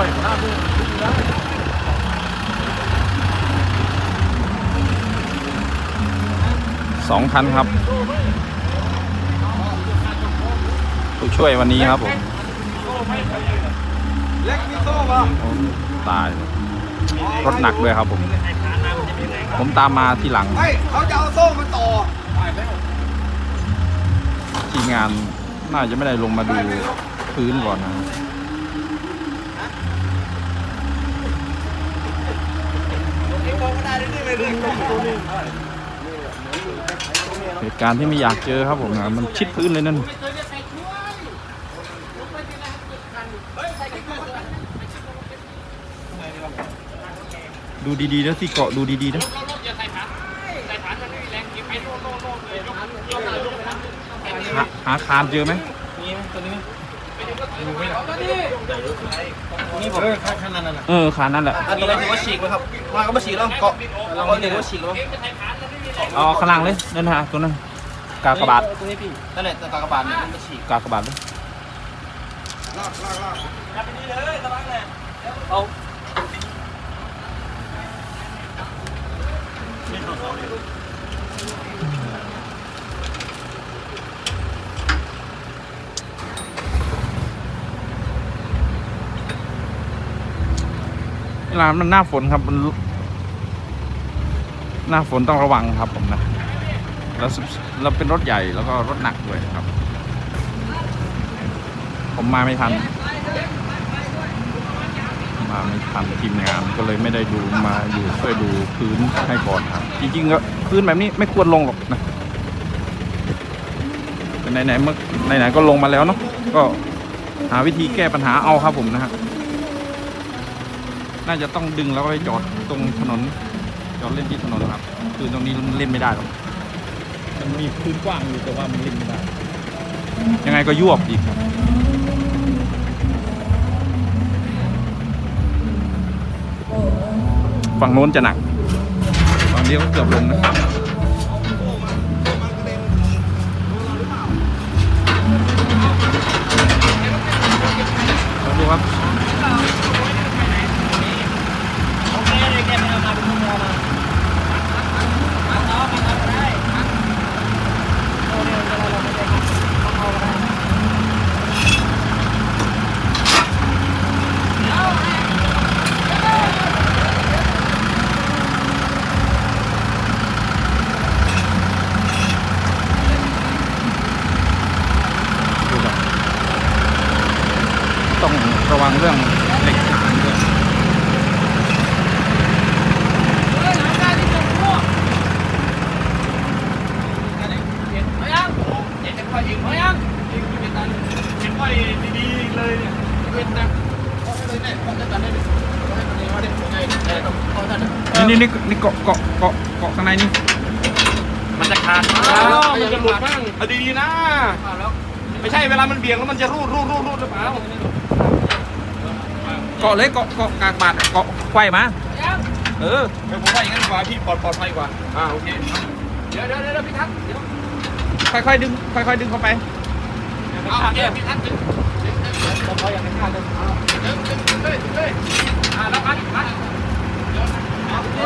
อยห้าดูสองคันครับ ผู้ช่วยวันนี้ครับผมเล็กมีโซ่ป่ะตาย รถหนักด้วยครับผม ผมตามมาที่หลังไม่เขาจะเอาโซ่มาต่อทีมงานน่าจะไม่ได้ลงมาดูพื้นก่อนนะ เหตุการณ์ที่ไม่อยากเจอครับผมนะมันชิดพื้นเลยนั่นดูดีๆนะที่เกาะดูดีๆนะหาคานเจอไหมนี่ ผมขนาดนั้นเออคานนั่นแหละอันนี้ถือว่าฉีกไหมครับมาก็มาฉีกแล้วเกาะก็ถือว่าฉีกแล้วเอาข้างล่างเลยนั่นนะฮะตัวนั้นกากบาทตัวนี้พี่นั่นแหละกากบาทเนี่ยมันฉีกกากบาทเลยเอาเวลามันหน้าฝนครับมันหน้าฝนต้องระวังครับผมนะแล้วเราเป็นรถใหญ่แล้วก็รถหนักด้วยครับ ผมมาไม่ทัน มาไม่ทันทีมงานก็เลยไม่ได้ดูมาอยู่ช่วยดูพื้นให้ก่อนครับ จริงๆก็พื้นแบบนี้ไม่ควรลงหรอกนะไหนๆเมื่อไหนๆก็ลงมาแล้วเนาะก็หาวิธีแก้ปัญหาเอาครับผมนะฮะ น่าจะต้องดึงแล้วก็ไปจอดตรงถนน จอดเล่นที่ถนนครับ คือตรงนี้มันเล่นไม่ได้หรอกมันมีพื้นกว้างอยู่แต่ว่ามันเล่นไม่ได้ ยังไงก็ยวบอีกครับฝั่งโน้นจะหนักฝั่งนี้ก็เกือบลงนะครับลองดูครับ ดูแบบ ต้องระวังเรื่องเหล็กด้วยนี่นี่นี่นี่เกาะเกาะเกาะเกาะข้างในนี่มันจะขาดมันจะหลุดบ้างเอาดีๆนะ ไม่ใช่เวลามันเบี่ยงแล้วมันจะรูดรูดรูดรูดหรือเปล่า เกาะเลยเกาะเกาะกากบาทเกาะไขว้มาเออเดี๋ยวผมว่าอย่างนั้นดีกว่าพี่ปลอดปลอดภัยกว่าอ่าโอเคเดี๋ยวเดี๋ยวเดี๋ยวพี่ทัศน์เดี๋ยวค่อยๆดึงค่อยๆดึงเข้าไปเอาโอเคพี่ทัศน์ดึงดึงดึงดึงเขาอย่างนี้ท่าดึงดึงดึงดึงเลยดึงเลยอ่าแล้วพัดพัดเดี๋ยว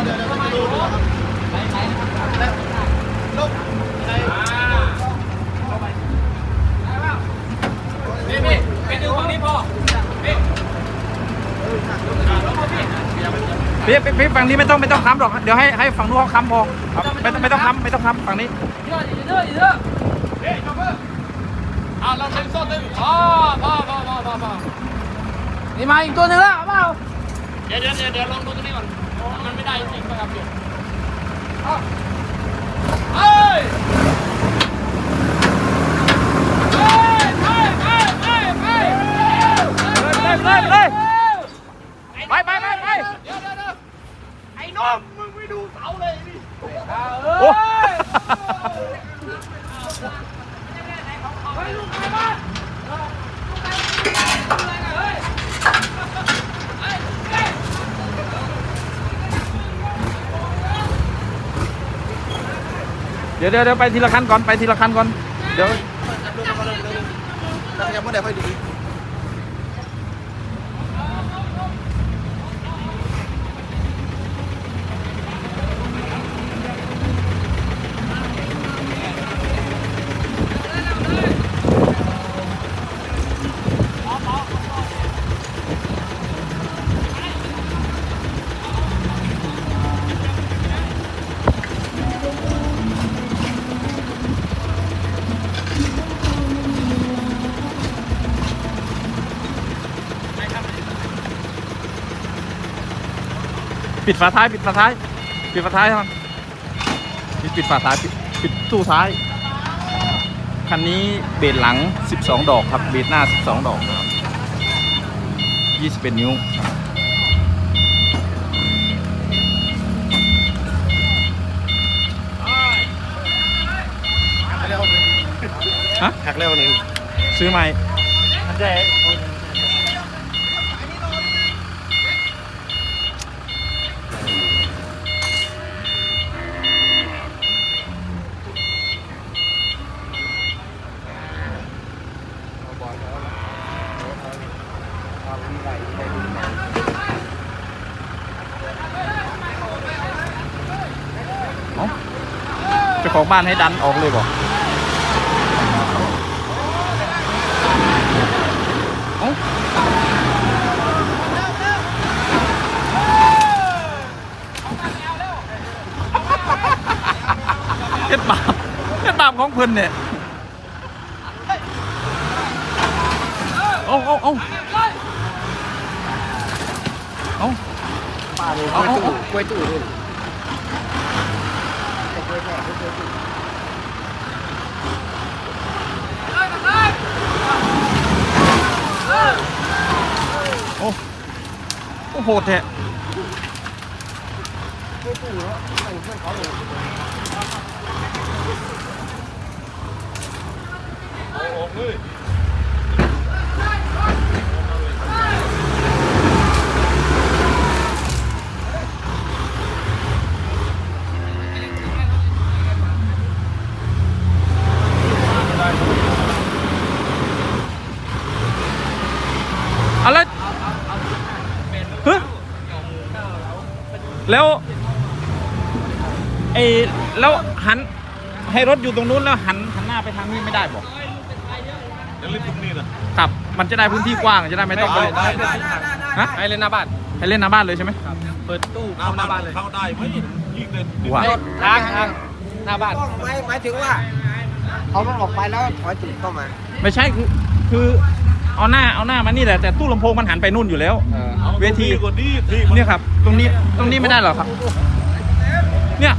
เดี๋ยวเดี๋ยวเข้ามาอยู่ไปไปแล้วลุกไปอ่าเข้าไปได้ป่ะพี่พี่ไปดึงฝั่งนี้พอพี่อ่าแล้วพอพี่ พี่พี่พี่ฝั่งนี้ไม่ต้องไม่ต้องค้ำหรอก เดี๋ยวให้ให้ฝั่งนู้นเขาค้ำพอครับไม่ต้องไม่ต้องค้ำไม่ต้องค้ำฝั่งนี้ เยอะเยอะเยอะเฮ้ยจับมืออ่าเราเซ็นโซ่ดึงอ๋อพอพอพอพอพอนี่มาอีกตัวหนึ่งแล้วเปล่าเดี๋ยวเดี๋ยวเดี๋ยวลองดูตรงนี้ก่อน มันไม่ได้จริงๆครับอยู่เฮ้ยเฮ้ยไปไปไปไปเลยเลยเลยไปไปไปไปเดี๋ยวเดี๋ยวเดี๋ยวไอ้น้องมึงไม่ดูเสาเลยดิโอ้เฮ้ยลูกใครบ้านลูกใครอะไรกันเฮ้ยเดี๋ยวเดี๋ยวเดี๋ยวไปทีละคันก่อนไปทีละคันก่อน เดี๋ยวยังไม่ได้ค่อยดี ปิดฝาท้าย ปิดฝาท้าย ปิดฝาท้ายครับปิดปิดฝาท้าย ปิดปิดตู้ท้าย คันนี้เบรหลัง 12 ดอกครับ เบรหน้า 12 ดอกครับ21นิ้วฮะหักแล้วหนึ่งซื้อใหม่ ของบ้านให้ดันออกเลยบอกเอ้าเฮ็ดบาปเฮ็ดบาปของเพิ่นเนี่ยเอาเอาเอาเอาป้าเลยเอาเอาเอากล้วยตู้ด้วย โอ้โอ้โหดแท้อะไรเฮ้ย แล้วไอ้แล้วหันให้รถอยู่ตรงนู้นแล้วหันหันหน้าไปทางนี้ไม่ได้บอกแล้วรีบตรงนี้นะครับ มันจะได้พื้นที่กว้างจะได้ไม่ต้องไปได้ได้ฮะให้เล่นหน้าบ้านให้เล่นหน้าบ้านเลยใช่ไหมเปิดตู้เข้าหน้าบ้านเลยเข้าได้ไหมยิงเลยว้าทางทางหน้าบ้านหมายหมายถึงว่าเอามันออกไปแล้วถอยตูดเข้ามา ไม่ใช่คือคือเอาหน้าเอาหน้ามานี่แหละแต่ตู้ลำโพงมันหันไปนู่นอยู่แล้ว เวทีกว่านี้ที่เนี่ยครับ ตรงนี้ตรงนี้ไม่ได้หรอครับ เนี่ย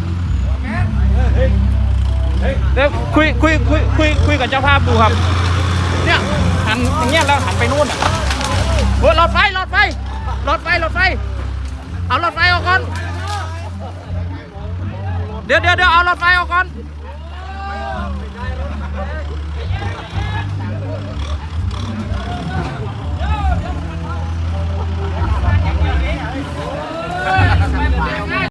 เดี๋ยวคุยคุยคุยคุยคุยกับเจ้าภาพดูครับ เนี่ยหันอย่างเงี้ยแล้วหันไปนู่นอะโอ้ยหลอดไฟหลอดไฟหลอดไฟหลอดไฟ เอาหลอดไฟออกก่อน เดี๋ยวเดี๋ยวเดี๋ยวเอาหลอดไฟออกก่อน